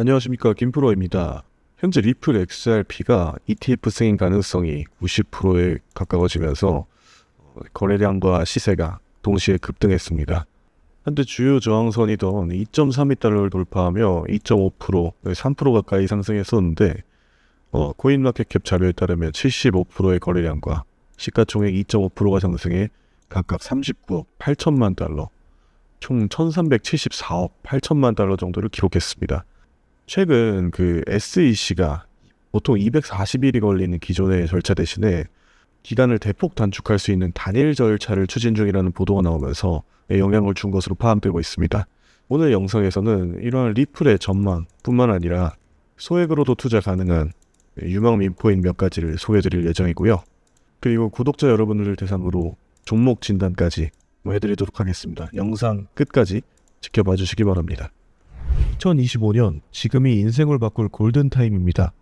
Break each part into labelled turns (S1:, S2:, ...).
S1: 안녕하십니까 김프로입니다. 현재 리플 XRP가 ETF 승인 가능성이 90%에 가까워지면서 어, 거래량과 시세가 동시에 급등했습니다. 한때 주요 저항선이던 2.32달러를 돌파하며 2.5%, 3% 가까이 상승했었는데 어, 코인마켓캡 자료에 따르면 75%의 거래량과 시가총액 2.5%가 상승해 각각 39억 8천만 달러, 총 1,374억 8천만 달러 정도를 기록했습니다. 최근 그 SEC가 보통 240일이 걸리는 기존의 절차 대신에 기간을 대폭 단축할 수 있는 단일 절차를 추진 중이라는 보도가 나오면서 영향을 준 것으로 파악되고 있습니다. 오늘 영상에서는 이러한 리플의 전망뿐만 아니라 소액으로도 투자 가능한 유망 민포인 몇 가지를 소개해드릴 예정이고요. 그리고 구독자 여러분들을 대상으로 종목 진단까지 해드리도록 하겠습니다. 영상 끝까지 지켜봐 주시기 바랍니다. 2025년 지금이 인생을 바꿀 골든타임입니다.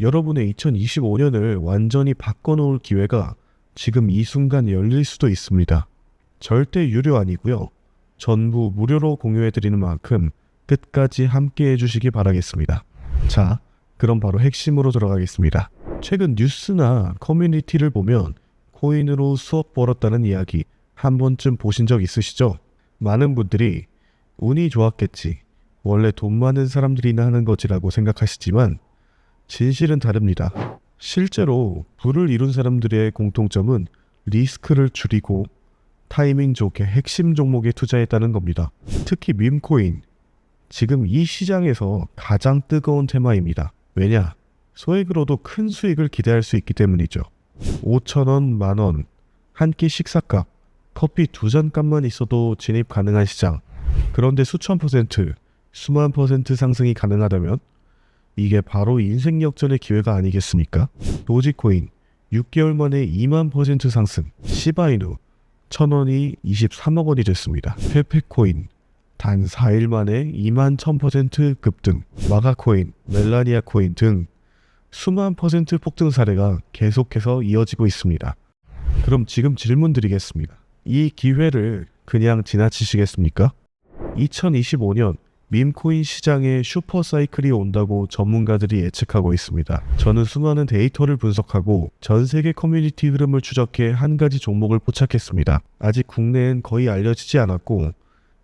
S1: 여러분의 2025년을 완전히 바꿔놓을 기회가 지금 이 순간 열릴 수도 있습니다. 절대 유료 아니고요. 전부 무료로 공유해드리는 만큼 끝까지 함께 해주시기 바라겠습니다. 자, 그럼 바로 핵심으로 들어가겠습니다. 최근 뉴스나 커뮤니티를 보면 코인으로 수억 벌었다는 이야기 한 번쯤 보신 적 있으시죠? 많은 분들이 운이 좋았겠지. 원래 돈 많은 사람들이나 하는 거지라고 생각하시지만 진실은 다릅니다. 실제로 부를 이룬 사람들의 공통점은 리스크를 줄이고 타이밍 좋게 핵심 종목에 투자했다는 겁니다. 특히 밈코인. 지금 이 시장에서 가장 뜨거운 테마입니다. 왜냐? 소액으로도 큰 수익을 기대할 수 있기 때문이죠. 5천원, 만원, 한 끼 식사값, 커피 두 잔 값만 있어도 진입 가능한 시장. 그런데 수천 퍼센트, 수만 퍼센트 상승이 가능하다면 이게 바로 인생 역전의 기회가 아니겠습니까? 도지코인 6개월 만에 2만 퍼센트 상승, 시바이누 1000원이 23억 원이 됐습니다. 페페코인 단 4일 만에 2만 1000% 급등, 마가코인, 멜라니아 코인 등 수만 퍼센트 폭등 사례가 계속해서 이어지고 있습니다. 그럼 지금 질문 드리겠습니다. 이 기회를 그냥 지나치시겠습니까? 2025년 밈코인 시장에 슈퍼 사이클이 온다고 전문가들이 예측하고 있습니다. 저는 수많은 데이터를 분석하고 전 세계 커뮤니티 흐름을 추적해 한 가지 종목을 포착했습니다. 아직 국내엔 거의 알려지지 않았고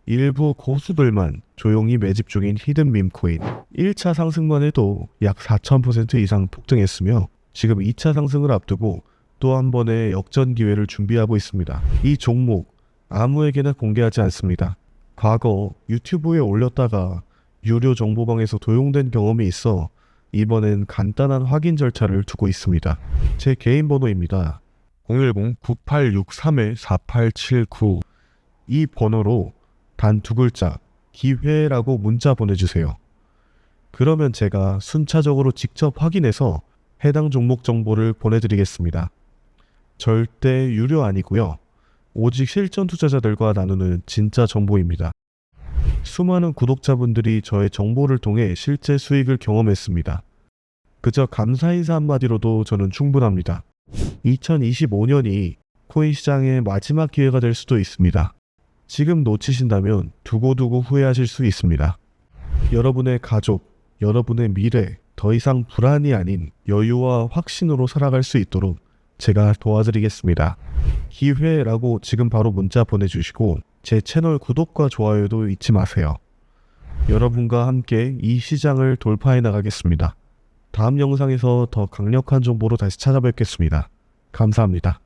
S1: 일부 고수들만 조용히 매집 중인 히든 밈코인 1차 상승만 해도 약 4,000% 이상 폭등했으며 지금 2차 상승을 앞두고 또 한 번의 역전 기회를 준비하고 있습니다. 이 종목 아무에게나 공개하지 않습니다. 과거 유튜브에 올렸다가 유료 정보방에서 도용된 경험이 있어 이번엔 간단한 확인 절차를 두고 있습니다. 제 개인 번호입니다. 010-9863-4879 이 번호로 단 두 글자 기회라고 문자 보내주세요. 그러면 제가 순차적으로 직접 확인해서 해당 종목 정보를 보내드리겠습니다. 절대 유료 아니고요. 오직 실전 투자자들과 나누는 진짜 정보입니다. 수많은 구독자분들이 저의 정보를 통해 실제 수익을 경험했습니다. 그저 감사 인사 한마디로도 저는 충분합니다. 2025년이 코인 시장의 마지막 기회가 될 수도 있습니다. 지금 놓치신다면 두고두고 후회하실 수 있습니다. 여러분의 가족, 여러분의 미래, 더 이상 불안이 아닌 여유와 확신으로 살아갈 수 있도록 제가 도와드리겠습니다. 기회라고 지금 바로 문자 보내주시고 제 채널 구독과 좋아요도 잊지 마세요. 여러분과 함께 이 시장을 돌파해 나가겠습니다. 다음 영상에서 더 강력한 정보로 다시 찾아뵙겠습니다. 감사합니다.